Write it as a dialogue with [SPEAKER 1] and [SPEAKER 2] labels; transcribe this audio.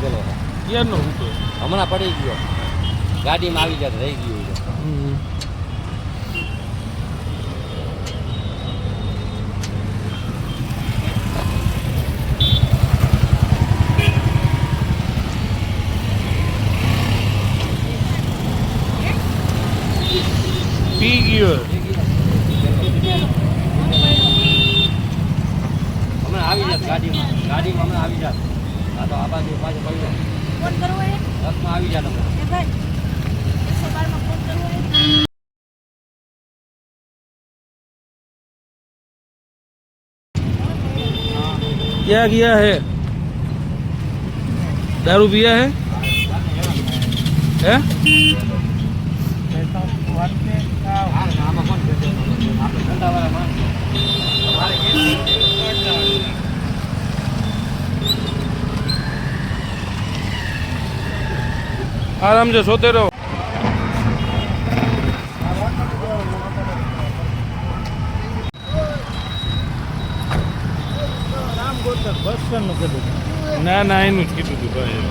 [SPEAKER 1] ક્યારનો હતો.
[SPEAKER 2] હમણાં પડી ગયો. ગાડીમાં આવી જાય રહી ગયું છે.
[SPEAKER 1] પી ગયો
[SPEAKER 2] હમણાં આવી જાત ગાડીમાં. ગાડીમાં હમણાં આવી જાત. આ તો આ બાજુ પાછું પડ્યો
[SPEAKER 3] ફોન કરવો એ
[SPEAKER 2] રથમાં આવી જાત હમણાં
[SPEAKER 3] એ ભાઈ એકસો બારમાં ફોન કરવો એ
[SPEAKER 1] क्या किया है दारू पिया है है
[SPEAKER 2] હા,
[SPEAKER 1] આરામ છે સોતેરો ના ના એનું જ કીધું હતું ભાઈ.